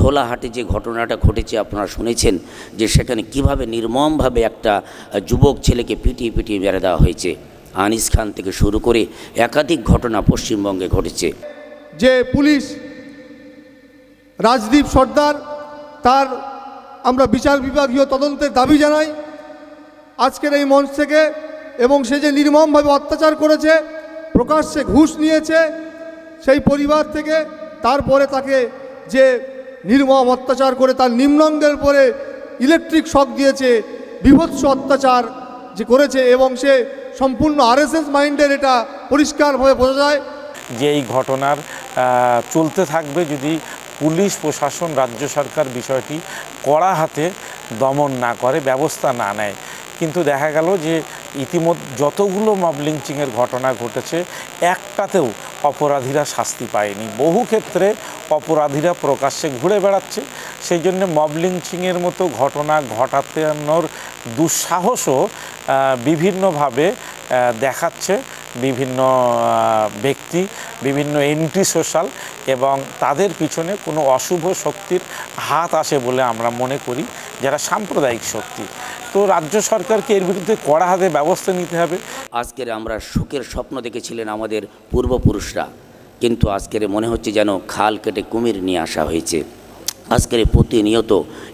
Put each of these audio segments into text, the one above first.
ঢোলাহাটে যে ঘটনাটা ঘটেছে আপনারা শুনেছেন যে সেখানে কীভাবে নির্মমভাবে একটা যুবক ছেলেকে পিটিয়ে পিটিয়ে মেরে দেওয়া হয়েছে। আনিস খান থেকে শুরু করে একাধিক ঘটনা পশ্চিমবঙ্গে ঘটেছে। যে পুলিশ রাজদীপ সর্দার, তার আমরা বিচার বিভাগীয় তদন্তের দাবি জানাই। আজকের এই মঞ্চ থেকে এবং সে যে নির্মমভাবে অত্যাচার করেছে, প্রকাশ্যে ঘুষ নিয়েছে, সেই পরিবার থেকে, তারপরে তাকে যে নির্মম অত্যাচার করে তার নিম্নঙ্গের পরে ইলেকট্রিক শক দিয়েছে, বিভৎস অত্যাচার যে করেছে এবং সে সম্পূর্ণ আরএসএস মাইন্ডের এটা পরিষ্কারভাবে বোঝা যায়। যে এই ঘটনার চলতে থাকবে যদি পুলিশ, প্রশাসন, রাজ্য সরকার বিষয়টি কড়া হাতে দমন না করে, ব্যবস্থা না নেয়। কিন্তু দেখা গেল যে ইতিমধ্যে যতগুলো মব লিঞ্চিংয়ের ঘটনা ঘটেছে, একটাতেও অপরাধীরা শাস্তি পায়নি। বহু ক্ষেত্রে অপরাধীরা প্রকাশ্যে ঘুরে বেড়াচ্ছে। সেই জন্য মব লিঞ্চিংয়ের মতো ঘটনা ঘটানোর দুঃসাহসও বিভিন্নভাবে দেখাচ্ছে। বিভিন্ন ব্যক্তি, বিভিন্ন এন্টি সোশ্যাল এবং তাদের পিছনে কোনো অশুভ শক্তির হাত আসে বলে আমরা মনে করি, যারা সাম্প্রদায়িক শক্তি। তো রাজ্য সরকারকে এর বিরুদ্ধে কড়া হাতে ব্যবস্থা নিতে হবে। আজকের আমরা সুখের স্বপ্ন দেখেছিলেন আমাদের পূর্বপুরুষরা, কিন্তু আজকের মনে হচ্ছে যেন খাল কেটে কুমির নিয়ে আসা হয়েছে। আজকের প্রতিনিয়ত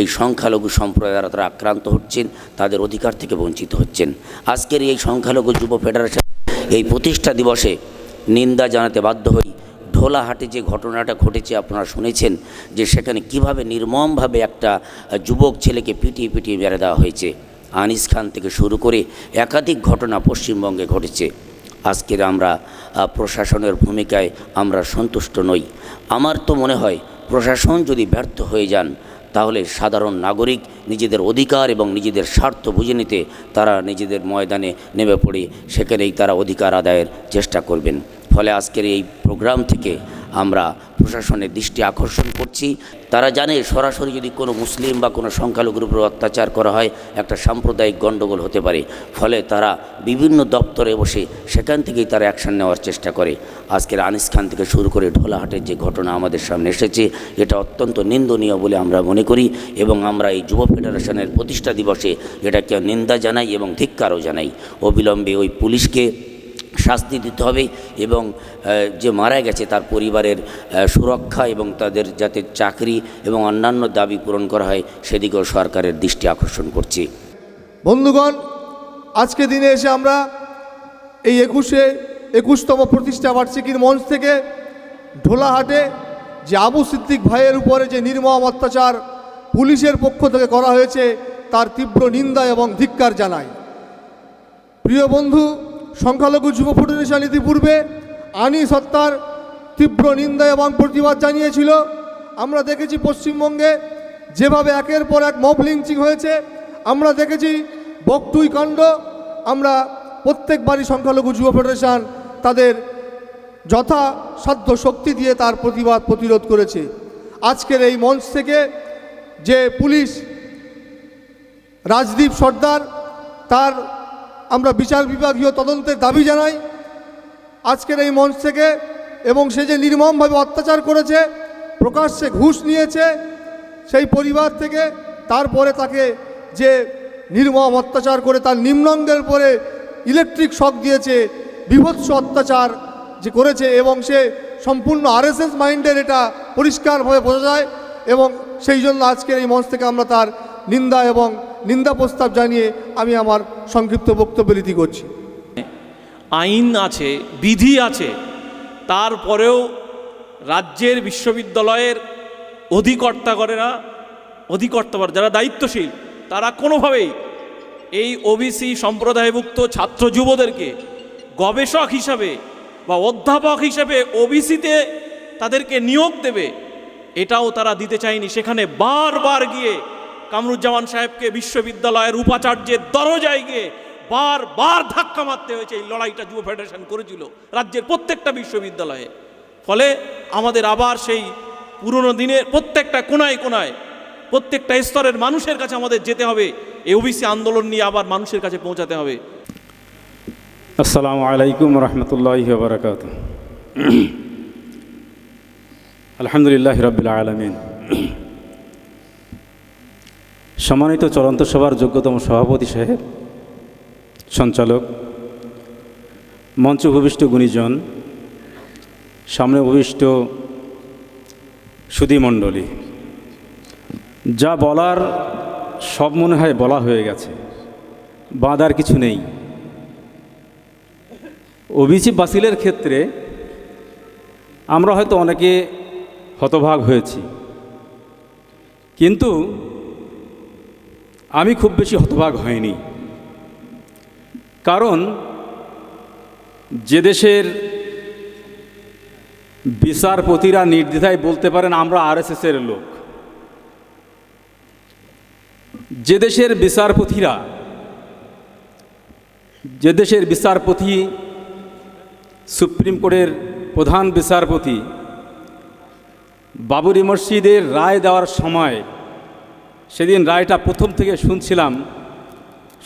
এই সংখ্যালঘু সম্প্রদায়ের তারা আক্রান্ত হচ্ছেন, তাদের অধিকার থেকে বঞ্চিত হচ্ছেন। আজকের এই সংখ্যালঘু যুব ফেডারেশন এই প্রতিষ্ঠা দিবসে নিন্দা জানাতে বাধ্য হই। ঢোলাহাটে যে ঘটনাটা ঘটেছে আপনারা শুনেছেন যে সেখানে কীভাবে নির্মমভাবে একটা যুবক ছেলেকে পিটিয়ে পিটিয়ে মেরে দেওয়া হয়েছে। আনিস খান থেকে শুরু করে একাধিক ঘটনা পশ্চিমবঙ্গে ঘটেছে। আজকের আমরা প্রশাসনের ভূমিকায় আমরা সন্তুষ্ট নই। আমার তো মনে হয় প্রশাসন যদি ব্যর্থ হয়ে যান, তাহলে সাধারণ নাগরিক নিজেদের অধিকার এবং নিজেদের স্বার্থ বুঝে নিতে তারা নিজেদের ময়দানে নেমে পড়ে, সেখানেই তারা অধিকার আদায়ের চেষ্টা করবেন। ফলে আজকের এই প্রোগ্রাম থেকে আমরা প্রশাসনের দৃষ্টি আকর্ষণ করছি। তারা জানে সরাসরি যদি কোনো মুসলিম বা কোনো সংখ্যালঘুর উপর অত্যাচার করা হয়, একটা সাম্প্রদায়িক গণ্ডগোল হতে পারে। ফলে তারা বিভিন্ন দপ্তরে বসে সেখান থেকেই তারা অ্যাকশন নেওয়ার চেষ্টা করে। আজকের আনিস খান থেকে শুরু করে ঢোলাহাটের যে ঘটনা আমাদের সামনে এসেছে, এটা অত্যন্ত নিন্দনীয় বলে আমরা মনে করি এবং আমরা এই যুব ফেডারেশনের প্রতিষ্ঠা দিবসে এটাকে নিন্দা জানাই এবং ধিক্কারও জানাই। অবিলম্বে ওই পুলিশকে শাস্তি দিতে হবে এবং যে মারা গেছে তার পরিবারের সুরক্ষা এবং তাদের যাতে চাকরি এবং অন্যান্য দাবি পূরণ করা হয় সেদিকেও সরকারের দৃষ্টি আকর্ষণ করছি। বন্ধুগণ, আজকে দিনে এসে আমরা এই একুশে, একুশতম প্রতিষ্ঠা বার্ষিকীর মঞ্চ থেকে ঢোলাহাটে যে আবু সিদ্দিক ভাইয়ের উপরে যে নির্মম অত্যাচার পুলিশের পক্ষ থেকে করা হয়েছে, তার তীব্র নিন্দা এবং ধিক্কার জানাই। প্রিয় বন্ধু সংখ্যালঘু যুব ফেডারেশন ইতিপূর্বে আনিস হত্যার তীব্র নিন্দা এবং প্রতিবাদ জানিয়েছিল। আমরা দেখেছি পশ্চিমবঙ্গে যেভাবে একের পর এক মব লিঞ্চিং হয়েছে, আমরা দেখেছি বকটুই কাণ্ড, আমরা প্রত্যেকবারই সংখ্যালঘু যুব ফেডারেশন তাদের যথাসাধ্য শক্তি দিয়ে তার প্রতিবাদ প্রতিরোধ করেছে। আজকের এই মঞ্চ থেকে যে পুলিশ রাজদীপ সর্দার তার আমরা বিচার বিভাগীয় তদন্তের দাবি জানাই। আজকের এই মঞ্চ থেকে এবং সে যে নির্মমভাবে অত্যাচার করেছে, প্রকাশ্যে ঘুষ নিয়েছে, সেই পরিবার থেকে তারপরে তাকে যে নির্মম অত্যাচার করে তার নিম্নঙ্গের পরে ইলেকট্রিক শক দিয়েছে, বিভৎস অত্যাচার যে করেছে এবং সে সম্পূর্ণ আরএসএস মাইন্ডের এটা পরিষ্কারভাবে বোঝা যায় এবং সেই জন্য আজকের এই মঞ্চ থেকে আমরা তার নিন্দা এবং নিন্দা প্রস্তাব জানিয়ে আমি আমার সংক্ষিপ্ত বক্তব্য রীতি করছি। আইন আছে, বিধি আছে, তারপরেও রাজ্যের বিশ্ববিদ্যালয়ের অধিকর্তাগণেরা অধিকর্তাগণ যারা দায়িত্বশীল, তারা কোনোভাবেই এই ওবিসি সম্প্রদায়ভুক্ত ছাত্র যুবদেরকে গবেষক হিসাবে বা অধ্যাপক হিসাবে ওবিসিতে তাদেরকে নিয়োগ দেবে, এটাও তারা দিতে চায়নি। সেখানে বারবার গিয়ে কামরুজ্জামান সাহেবকে বিশ্ববিদ্যালয়ের উপাচার্যের দরজায় গিয়ে বারবার ধাক্কা মারতে হয়েছে। এই লড়াইটা যুব ফেডারেশন করেছিল রাজ্যের প্রত্যেকটা বিশ্ববিদ্যালয়ে। ফলে আমাদের আবার সেই পুরনো দিনের প্রত্যেকটা কোনায় কোনায় প্রত্যেকটা স্তরের মানুষের কাছে আমাদের যেতে হবে। এই ওবিসি আন্দোলন নিয়ে আবার মানুষের কাছে পৌঁছাতে হবে। আসসালামু আলাইকুম রহমতুল্লাহ বরকাত আলহামদুলিল্লাহ রবিল আলমিন। সম্মানিত চলন্ত সভার যোগ্যতম সভাপতি সাহেব, সঞ্চালক, মঞ্চ উপবিষ্ট গুণীজন, সামনে উপবিষ্ট সুধীমণ্ডলী যা বলার সব মনে হয় বলা হয়ে গেছে, বাঁধার কিছু নেই। ওবিসি বাসিলের ক্ষেত্রে আমরা হয়তো অনেকে হতভাগ হয়েছি। কিন্তু আমি খুব বেশি হতভাগ হয়নি। কারণ যে দেশের বিচারপতিরা নির্দ্বিধায় বলতে পারেন, আমরা আরএসএসের লোক। যে দেশের বিচারপতিরা, যে দেশের বিচারপতি, সুপ্রিম কোর্টের প্রধান বিচারপতি, বাবরি মসজিদের রায় দেওয়ার সময় সেদিন রায়টা প্রথম থেকে শুনছিলাম।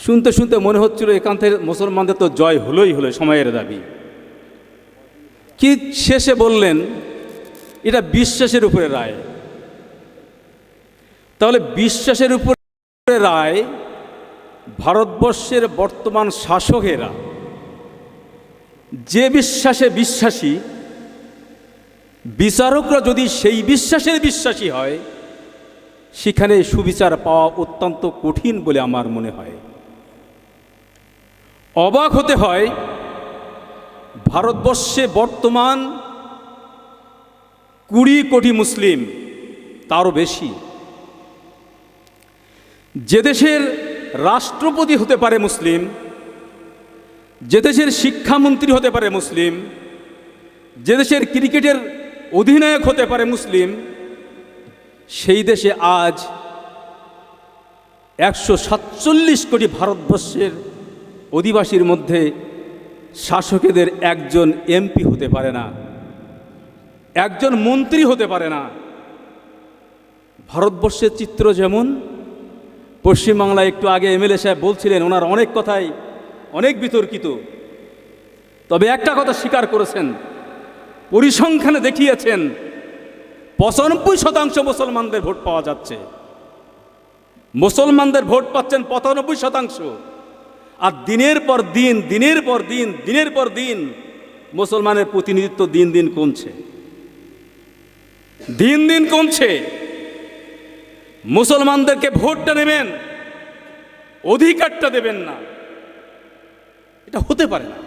শুনতে শুনতে মনে হচ্ছিল এখান থেকে মুসলমানদের তো জয় হলোই হলো সময়ের দাবি। কি শেষে বললেন, এটা বিশ্বাসের উপরে রায়। তাহলে বিশ্বাসের উপরে রায় ভারতবর্ষের বর্তমান শাসকেরা। যে বিশ্বাসে বিশ্বাসী, বিচারকরা যদি সেই বিশ্বাসের বিশ্বাসী হয় সেখানে সুবিচার পাওয়া অত্যন্ত কঠিন বলে আমার মনে হয়। অবাক হতে হয়, ভারতবর্ষে বর্তমান কুড়ি কোটি মুসলিম, তারও বেশি। যে দেশের রাষ্ট্রপতি হতে পারে মুসলিম, যে দেশের শিক্ষামন্ত্রী হতে পারে মুসলিম, যে দেশের ক্রিকেটের অধিনায়ক হতে পারে মুসলিম সেই দেশে আজ একশো সাতচল্লিশ কোটি ভারতবর্ষের অধিবাসীর মধ্যে শাসকেদের একজন এমপি হতে পারে না, একজন মন্ত্রী হতে পারে না। ভারতবর্ষের চিত্র যেমন, পশ্চিমবাংলায় একটু আগে এমএলএ সাহেব বলছিলেন, ওনার অনেক কথাই অনেক বিতর্কিত। তবে একটা কথা স্বীকার করেছেন, পরিসংখ্যানে দেখিয়েছেন পঁচানব্বই শতাংশ মুসলমানদের ভোট পাওয়া যাচ্ছে। মুসলমানদের ভোট পাচ্ছেন পঁচানব্বই শতাংশ। আর দিনের পর দিন, দিনের পর দিন, দিনের পর দিন মুসলমানের প্রতিনিধিত্ব দিন দিন কমছে। দিন দিন কমছে। মুসলমানদেরকে ভোটটা নেবেন, অধিকারটা দেবেন না। এটা হতে পারে না।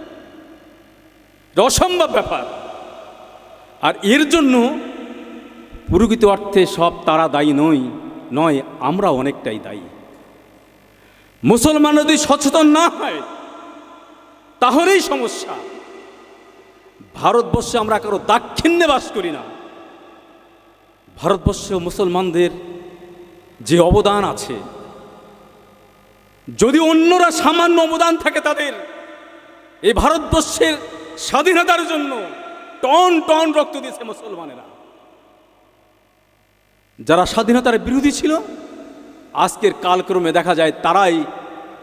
অসম্ভব ব্যাপার। আর এর জন্য প্রকৃত অর্থে সব তারা দায়ী নয় নয়, আমরা অনেকটাই দায়ী। মুসলমান যদি সচেতন না হয়, তাহলেই সমস্যা। ভারতবর্ষে আমরা কারও দাক্ষিণ্যে বাস করি না। ভারতবর্ষে মুসলমানদের যে অবদান আছে, যদি অন্যরা সামান্য অবদান থাকে তাদের, এই ভারতবর্ষের স্বাধীনতার জন্য টন টন রক্ত দিয়েছে মুসলমানেরা। যারা স্বাধীনতার বিরোধী ছিল, আজকের কালক্রমে দেখা যায় তারাই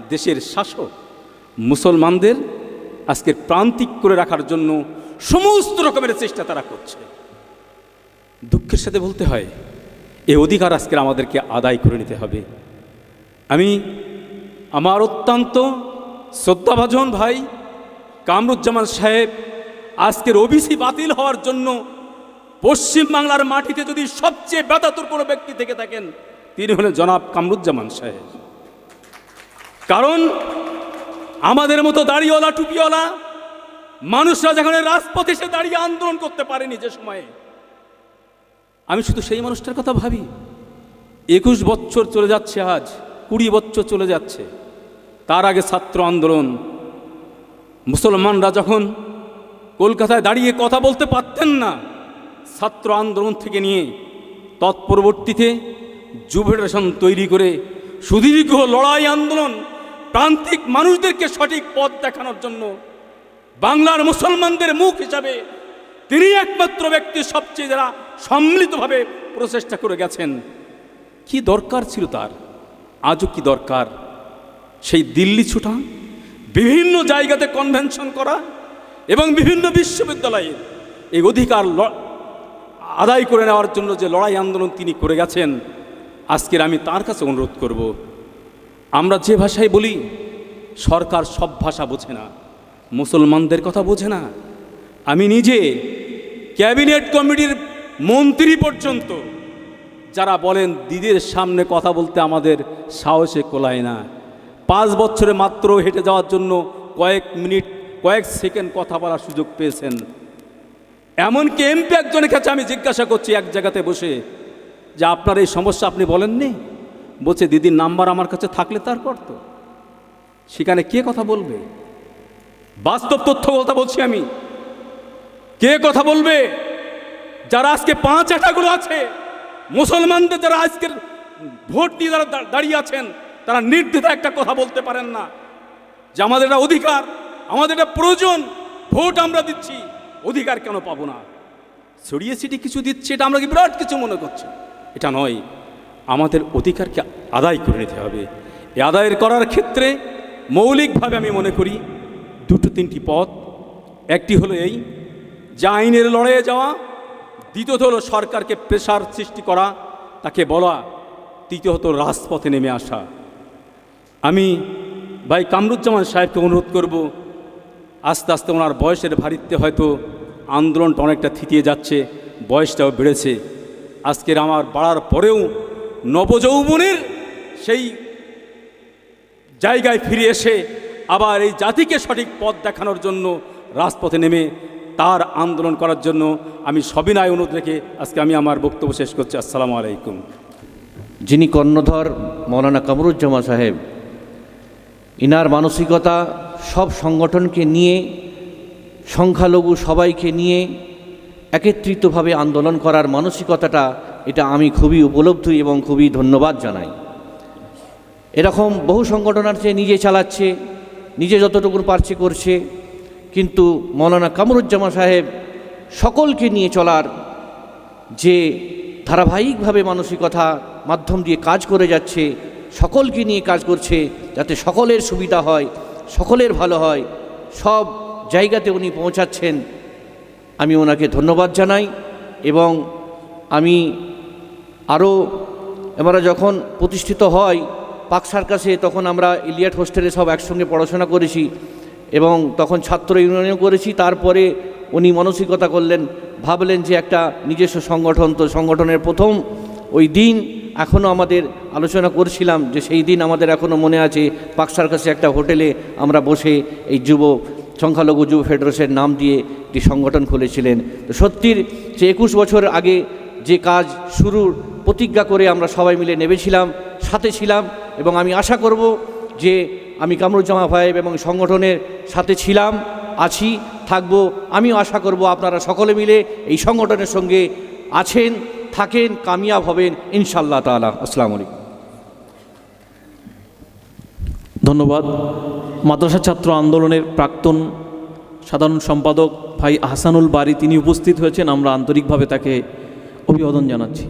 দেশের শাসক, মুসলমানদের আজকের প্রান্তিক করে রাখার জন্য সমস্ত রকমের চেষ্টা তারা করছে। দুঃখের সাথে বলতে হয় এই অধিকার আজকের আমাদেরকে আদায় করে নিতে হবে। আমি আমার অত্যন্ত শ্রদ্ধাভাজন ভাই কামরুজ্জামান সাহেব আজকের ওবিসি বাতিল হওয়ার জন্য পশ্চিমবাংলার মাটিতে যদি সবচেয়ে ব্যথাতুর কোনো ব্যক্তি থেকে থাকেন, তিনি হলেন জনাব কামরুজ্জামান সাহেব। কারণ আমাদের মতো দাড়িওয়ালা, টুপিওয়ালা মানুষরা যেখানে রাজপথে এসে দাঁড়িয়ে আন্দোলন করতে পারেনি যে সময়ে, আমি শুধু সেই মানুষটার কথা ভাবি। একুশ বছর চলে যাচ্ছে আজ, কুড়ি বছর চলে যাচ্ছে। তার আগে ছাত্র আন্দোলন। মুসলমানরা যখন কলকাতায় দাঁড়িয়ে কথা বলতে পারতেন না ছাত্র আন্দোলন থেকে নিয়ে তৎপরবর্তীতে যুব ফেডারেশন তৈরি করে সুদীর্ঘ লড়াই আন্দোলন প্রান্তিক মানুষদেরকে সঠিক পথ দেখানোর জন্য বাংলার মুসলমানদের মুখ হিসাবে তিনি একমাত্র ব্যক্তি সবচেয়ে যারা সম্মিলিতভাবে প্রচেষ্টা করে গেছেন। কি দরকার ছিল তার? আজও কি দরকার? সেই দিল্লি ছুটা, বিভিন্ন জায়গাতে কনভেনশন করা এবং বিভিন্ন বিশ্ববিদ্যালয়ে এই অধিকার আদায় করে নেওয়ার জন্য যে লড়াই আন্দোলন তিনি করে গেছেন, আজকের আমি তার কাছে অনুরোধ করব। আমরা যে ভাষায় বলি, সরকার সব ভাষা বোঝে না, মুসলমানদের কথা বোঝে না। আমি নিজে ক্যাবিনেট কমিটির মন্ত্রী পর্যন্ত, যারা বলেন দিদির সামনে কথা বলতে আমাদের সাহসে কোলায় না, পাঁচ বছরে মাত্র হেঁটে যাওয়ার জন্য কয়েক মিনিট, কয়েক সেকেন্ড কথা বলার সুযোগ পেয়েছেন। এমনকি এমপি একজনের কাছে আমি জিজ্ঞাসা করছি এক জায়গাতে বসে যে আপনার এই সমস্যা আপনি বলেননি? বলছে দিদির নাম্বার আমার কাছে থাকলে তার করতো। সেখানে কে কথা বলবে? বাস্তব তথ্য কথা বলছি আমি। কে কথা বলবে? যারা আজকে পাঁচ আটাগুলো আছে, মুসলমানদের যারা আজকের ভোট নিয়ে যারা দাঁড়িয়ে আছেন, তারা নির্দ্বিধা একটা কথা বলতে পারেন না। যে আমাদের এটা অধিকার, আমাদের এটা প্রয়োজন, ভোট আমরা দিচ্ছি। অধিকার কেন পাবো না? ছড়িয়ে ছিটি কিছু দিচ্ছে, এটা আমরা কি বিরাট কিছু মনে করছি? এটা নয়, আমাদের অধিকারকে আদায় করে নিতে হবে। এই আদায়ের করার ক্ষেত্রে মৌলিকভাবে আমি মনে করি দুটো তিনটি পথ। একটি হলো এই যে আইনের লড়াইয়ে যাওয়া, দ্বিতীয়ত হলো সরকারকে প্রেশার সৃষ্টি করা, তাকে বলা, তৃতীয়ত রাজপথে নেমে আসা। আমি ভাই কামরুজ্জামান সাহেবকে অনুরোধ করব আস্তে আস্তে ওনার বয়সের ভারিত্বে হয়তো আন্দোলনটা অনেকটা থিতিয়ে যাচ্ছে, বয়সটাও বেড়েছে। আজকের আমার বাড়ার পরেও নবযৌবনের সেই জায়গায় ফিরে এসে আবার এই জাতিকে সঠিক পথ দেখানোর জন্য রাজপথে নেমে তার আন্দোলন করার জন্য আমি সবিনয় অনুরোধ রেখে আজকে আমি আমার বক্তব্য শেষ করছি। আসসালামু আলাইকুম। যিনি কর্ণধর, মৌলানা কামরুজ্জামা সাহেব, ইনার মানসিকতা সব সংগঠনকে নিয়ে, সংখ্যালঘু সবাইকে নিয়ে একত্রিতভাবে আন্দোলন করার মানসিকতাটা এটা আমি খুবই উপলব্ধি এবং খুবই ধন্যবাদ জানাই। এরকম বহু সংগঠন আছে নিজে চালাচ্ছে, নিজে যতটুকু পারছে করছে, কিন্তু মৌলানা কামরুজ্জামা সাহেব সকলকে নিয়ে চলার যে ধারাবাহিকভাবে মানসিকতা মাধ্যম দিয়ে কাজ করে যাচ্ছে, সকলকে নিয়ে কাজ করছে যাতে সকলের সুবিধা হয় সকলের ভালো হয়, সব জায়গাতে উনি পৌঁছাচ্ছেন। আমি ওনাকে ধন্যবাদ জানাই এবং আমি আরও, আমরা যখন প্রতিষ্ঠিত হয়, পাক সার্কাসে তখন আমরা ইলিয়াট হোস্টেলে সব একসঙ্গে পড়াশোনা করেছি এবং তখন ছাত্র ইউনিয়নও করেছি। তারপরে উনি মানসিকতা করলেন, ভাবলেন যে একটা নিজস্ব সংগঠন, তো সংগঠনের প্রথম ওই দিন এখনও আমাদের আলোচনা করছিলাম যে সেই দিন আমাদের এখনও মনে আছে পাক সার্কাসে একটা হোটেলে আমরা বসে এই যুব, সংখ্যালঘু যুব ফেডারেশনের নাম দিয়ে একটি সংগঠন খুলেছিলেন। তো সত্যির যে একুশ বছর আগে যে কাজ শুরুর প্রতিজ্ঞা করে আমরা সবাই মিলে নেমেছিলাম, সাথে ছিলাম এবং আমি আশা করব যে আমি কামরুজ্জামা ভাইব এবং সংগঠনের সাথে ছিলাম, আছি, থাকব। আমিও আশা করব আপনারা সকলে মিলে এই সংগঠনের সঙ্গে আছেন। থাকেন, কামিয়াব হবেন ইনশাল্লাহ তালা আসসালাম আলাইকুম। ধন্যবাদ। মাদ্রাসা ছাত্র আন্দোলনের প্রাক্তন সাধারণ সম্পাদক ভাই আহসানুল বাড়ি তিনি উপস্থিত হয়েছেন। আমরা আন্তরিকভাবে তাকে অভিবাদন জানাচ্ছি।